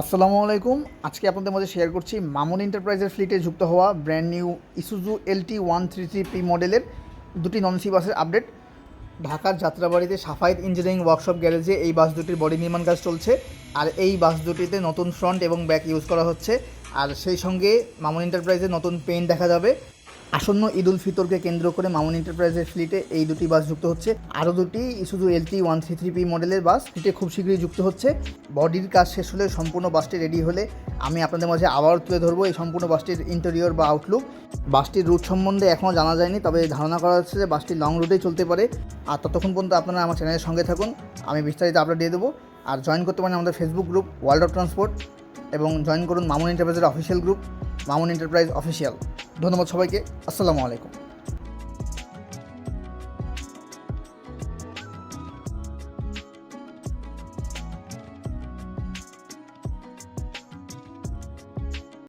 আসসালামু আলাইকুম। আজকে আপনাদের মধ্যে শেয়ার করছি মামুন এন্টারপ্রাইজের ফ্লিটে যুক্ত হওয়া brand new Isuzu LT one three three P মডেলের দুটি নন সি বাসের আপডেট ঢাকার যাত্রাবাড়িতে সাফায়েত ইঞ্জিনিয়ারিং ওয়ার্কশপ গ্যারেজে এই বাস দুটির বডি নির্মাণ কাজ চলছে আর এই বাস দুটিতে নতুন ফ্রন্ট এবং ব্যাক ইউজ করা হচ্ছে। আর সেই সঙ্গে মামুন এন্টারপ্রাইজের নতুন পেইন্ট দেখা যাবে। আসন্ন ঈদ উল ফিতরকে কেন্দ্র করে মামুন এন্টারপ্রাইজের ফ্লিটে এই দুটি বাস যুক্ত হচ্ছে। আরও দুটি Isuzu LT one three three P মডেলের বাস ফ্লিটে খুব শীঘ্রই যুক্ত হচ্ছে। বডির কাজ শেষ হলে সম্পূর্ণ বাসটি রেডি হলে আমি আপনাদের মাঝে আবার তুলে ধরবো এই সম্পূর্ণ বাসটির ইন্টেরিয়র বা আউটলুক। বাসটির রুট সম্বন্ধে এখনও জানা যায়নি, তবে ধারণা করা হচ্ছে যে বাসটি লং রুটেই চলতে পারে। আর ততক্ষণ পর্যন্ত আপনারা আমার চ্যানেলের সঙ্গে থাকুন, আমি বিস্তারিত আপডেট দিয়ে দেবো। আর জয়েন করতে পারেন আমাদের Facebook group world of transport এবং জয়েন করুন মামুন এন্টারপ্রাইজের official group. Mamun enterprise official. ধন্যবাদ সবাইকে। আসসালামু আলাইকুম।